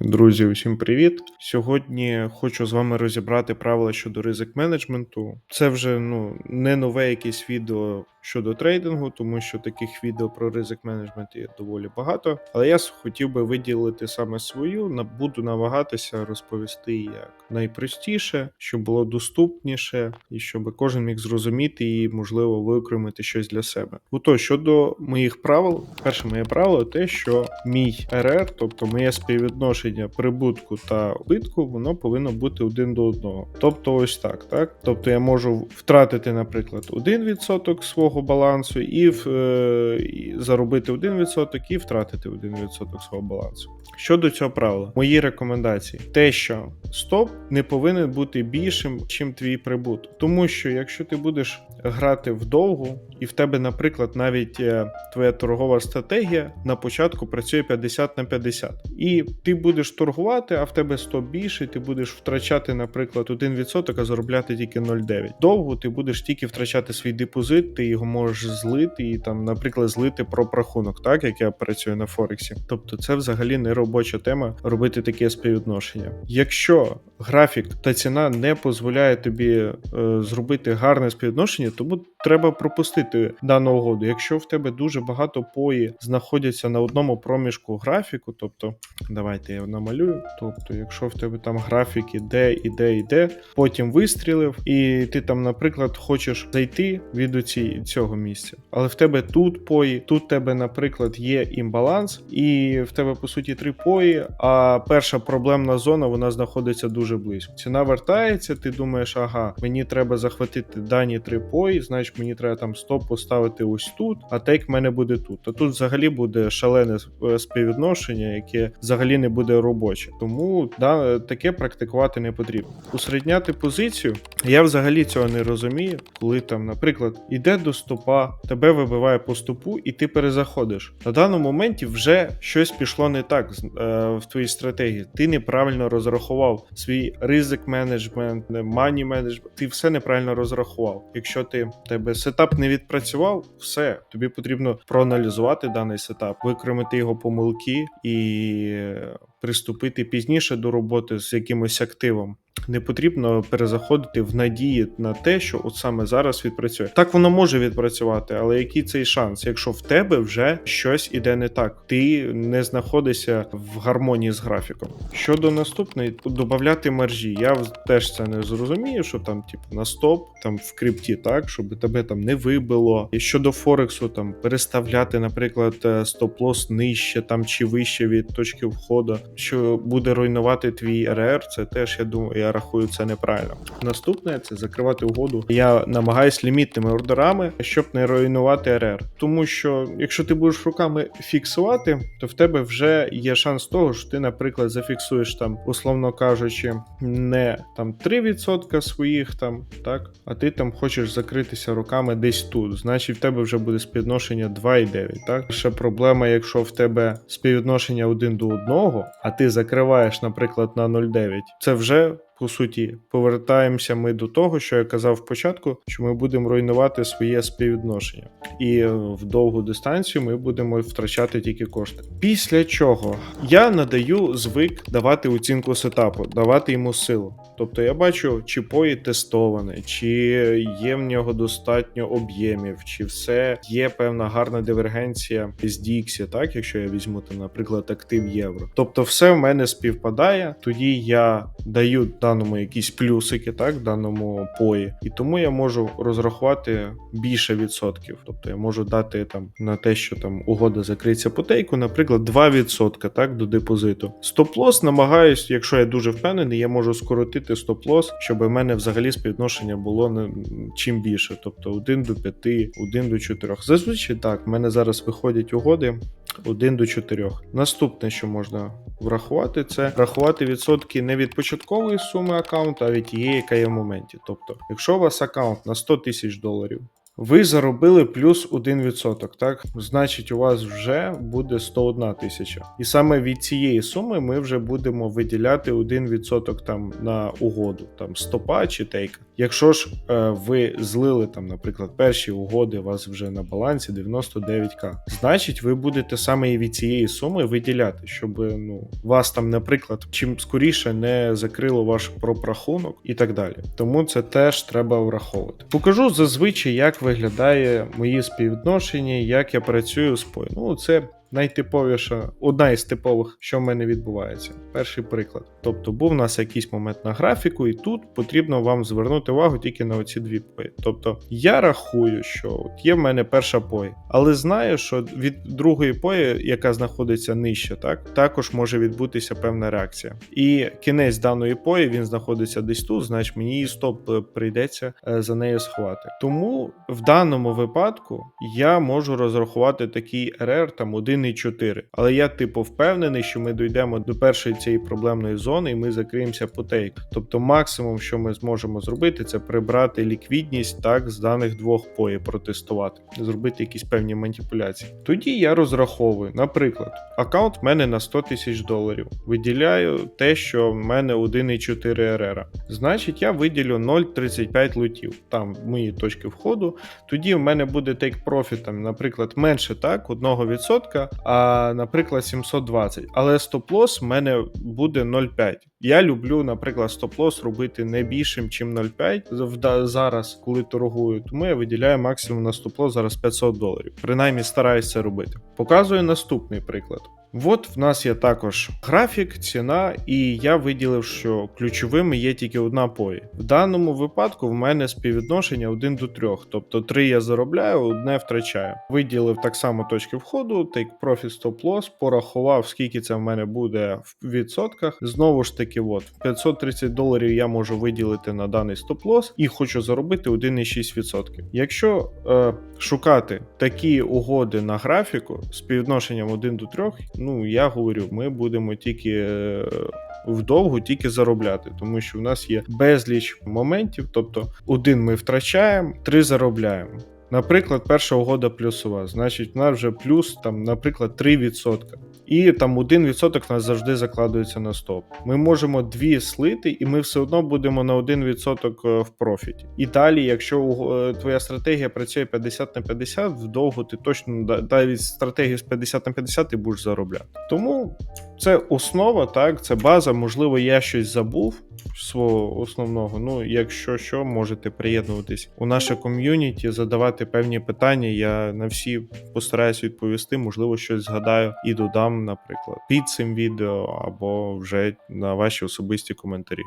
Друзі, усім привіт! Сьогодні хочу з вами розібрати правила щодо ризик менеджменту. Це вже ну не нове якесь відео щодо трейдингу, тому що таких відео про ризик менеджмент є доволі багато. Але я хотів би виділити саме свою. Буду намагатися розповісти як найпростіше, щоб було доступніше, і щоб кожен міг зрозуміти і, можливо, виокремити щось для себе. Ото щодо моїх правил, перше моє правило те, що мій РР, тобто моє співвідношення прибутку та убитку, воно повинно бути один до одного. Тобто, ось так, так. Тобто я можу втратити, наприклад, 1% свого балансу і, в- е, заробити 1% і втратити 1% свого балансу. Щодо цього правила, мої рекомендації: те, що стоп не повинен бути більшим, чим твій прибуток. Тому що якщо ти будеш грати вдовгу, і в тебе, наприклад, навіть е, твоя торгова стратегія на початку працює 50 на 50, і ти будеш торгувати, а в тебе 100 більше, ти будеш втрачати, наприклад, 1%, а заробляти тільки 0,9. Довго ти будеш тільки втрачати свій депозит, ти його можеш злити і там, наприклад, злити про рахунок, так як я працюю на Форексі. Тобто, це взагалі не робоча тема робити таке співвідношення. Якщо графік та ціна не дозволяє тобі е, зробити гарне співвідношення, тому треба пропустити дану угоду. Якщо в тебе дуже багато пої знаходяться на одному проміжку графіку, тобто давайте я намалюю. Тобто, якщо в тебе там графік іде, іде, іде, потім вистрілив, і ти там, наприклад, хочеш зайти від оці, цього місця, але в тебе тут пої, тут в тебе, наприклад, є імбаланс, і в тебе по суті три пої. А перша проблемна зона вона знаходиться дуже близько. Ціна вертається, ти думаєш, ага, мені треба захватити дані три пої, значить мені треба там стоп поставити ось тут, а тейк в мене буде тут. А тут взагалі буде шалене е, співвідношення, яке взагалі не буде робоче. Тому да, таке практикувати не потрібно. Усередняти позицію я взагалі цього не розумію, коли там, наприклад, іде до стопа, тебе вибиває по стопу, і ти перезаходиш. На даному моменті вже щось пішло не так е, в твоїй стратегії. Ти неправильно розрахував свій ризик менеджмент, мані менеджмент. Ти все неправильно розрахував. Якщо ти в тебе сетап не відпрацював, все тобі потрібно проаналізувати даний сетап, викремити його помилки і приступити пізніше до роботи з якимось активом. Не потрібно перезаходити в надії на те, що от саме зараз відпрацює. Так воно може відпрацювати, але який цей шанс, якщо в тебе вже щось іде не так, ти не знаходишся в гармонії з графіком. Щодо наступної, додати маржі. Я теж це не зрозумію, що там, типу, на стоп, там в крипті, так, щоб тебе там не вибило. І щодо Форексу, там переставляти, наприклад, е, стоп-лос нижче там чи вище від точки входу, що буде руйнувати твій РР, це теж я думаю, рахую це неправильно. Наступне це закривати угоду. Я намагаюсь лімітними ордерами, щоб не руйнувати РР. Тому що якщо ти будеш руками фіксувати, то в тебе вже є шанс того, що ти, наприклад, зафіксуєш там, условно кажучи, не там 3% своїх там, так, а ти там хочеш закритися руками десь тут. Значить, в тебе вже буде співвідношення 2,9. Так, ще проблема, якщо в тебе співвідношення один до одного, а ти закриваєш, наприклад, на 0,9, це вже. По суті, повертаємося ми до того, що я казав спочатку, що ми будемо руйнувати своє співвідношення, і е, в довгу дистанцію ми будемо втрачати тільки кошти. Після чого я надаю звик давати оцінку сетапу, давати йому силу. Тобто я бачу, чи пої тестоване, чи є в нього достатньо об'ємів, чи все є певна гарна дивергенція з Діксі, так якщо я візьму там, наприклад, актив євро. Тобто, все в мене співпадає. Тоді я даю даному якісь плюсики, так, даному пої, і тому я можу розрахувати більше відсотків. Тобто я можу дати там на те, що там угода закриється по тейку, наприклад, 2% так до депозиту. Стоп-лос намагаюсь, якщо я дуже впевнений, я можу скоротити стоп-лос, щоб у мене взагалі співвідношення було не чим більше, тобто 1 до 5, 1 до 4. Зазвичай так, в мене зараз виходять угоди 1 до 4. Наступне, що можна врахувати, це врахувати відсотки не від початкової суми аккаунту, а від тієї, яка є в моменті. Тобто, якщо у вас аккаунт на 100 тисяч доларів. Ви заробили плюс 1%, так? Значить, у вас вже буде 101 тисяча. І саме від цієї суми ми вже будемо виділяти 1% там на угоду, там стопа чи тейка. Якщо ж е, ви злили там, наприклад, перші угоди, у вас вже на балансі 99к, значить, ви будете саме і від цієї суми виділяти, щоб ну вас там, наприклад, чим скоріше не закрило ваш пропрахунок і так далі. Тому це теж треба враховувати. Покажу зазвичай, як виглядає мої співвідношення, як я працюю з. Ну, це найтиповіша, одна із типових, що в мене відбувається. Перший приклад. Тобто, був у нас якийсь момент на графіку, і тут потрібно вам звернути увагу тільки на оці дві пої. Тобто, я рахую, що от є в мене перша пої, але знаю, що від другої пої, яка знаходиться нижче, так також може відбутися певна реакція. І кінець даної пої він знаходиться десь тут, значить мені її стоп прийдеться е, за нею сховати. Тому в даному випадку я можу розрахувати такий РР там 1,4. Але я типу впевнений, що ми дійдемо до першої цієї проблемної зони і ми закриємося по тейк. Тобто, максимум, що ми зможемо зробити, це прибрати ліквідність так з даних двох пої, протестувати, зробити якісь певні маніпуляції. Тоді я розраховую, наприклад, аккаунт в мене на 100 тисяч доларів. Виділяю те, що в мене 1,4 РР. Значить, я виділю 0,35 лутів. Там мої точки входу. Тоді в мене буде profit, там, наприклад, менше так, 1%, а наприклад, 720. Але стоп-лосс в мене буде 0,5. Я люблю, наприклад, стоп-лосс робити не більшим, ніж 0,5 вда- зараз, коли торгую. Тому я виділяю максимум на стоп-лосс зараз 500 доларів. Принаймні стараюся це робити. Показую наступний приклад. От в нас є також графік, ціна, і я виділив, що ключовими є тільки одна пої. В даному випадку в мене співвідношення 1 до 3, тобто 3 я заробляю, одне втрачаю. Виділив так само точки входу, take profit stop loss, порахував, скільки це в мене буде в відсотках. Знову ж таки, от 530 доларів я можу виділити на даний стоп лос і хочу заробити 1,6%. Якщо е, шукати такі угоди на графіку з співвідношенням 1 до 3, ну я говорю, ми будемо тільки. Е, Вдовго тільки заробляти, тому що в нас є безліч моментів. Тобто, один ми втрачаємо, три заробляємо. Наприклад, перша угода плюсова, значить, в нас вже плюс, там, наприклад, 3%. І там 1% в нас завжди закладується на стоп. Ми можемо дві слити, і ми все одно будемо на 1% в профіті. І далі, якщо е, твоя стратегія працює 50 на 50, вдовго ти точно навіть стратегію з 50 на 50 ти будеш заробляти. Тому це основа, так, це база. Можливо, я щось забув свого основного. Ну, якщо що, можете приєднуватись у наше ком'юніті, задавати певні питання. Я на всі постараюсь відповісти. Можливо, щось згадаю і додам, наприклад, під цим відео або вже на ваші особисті коментарі.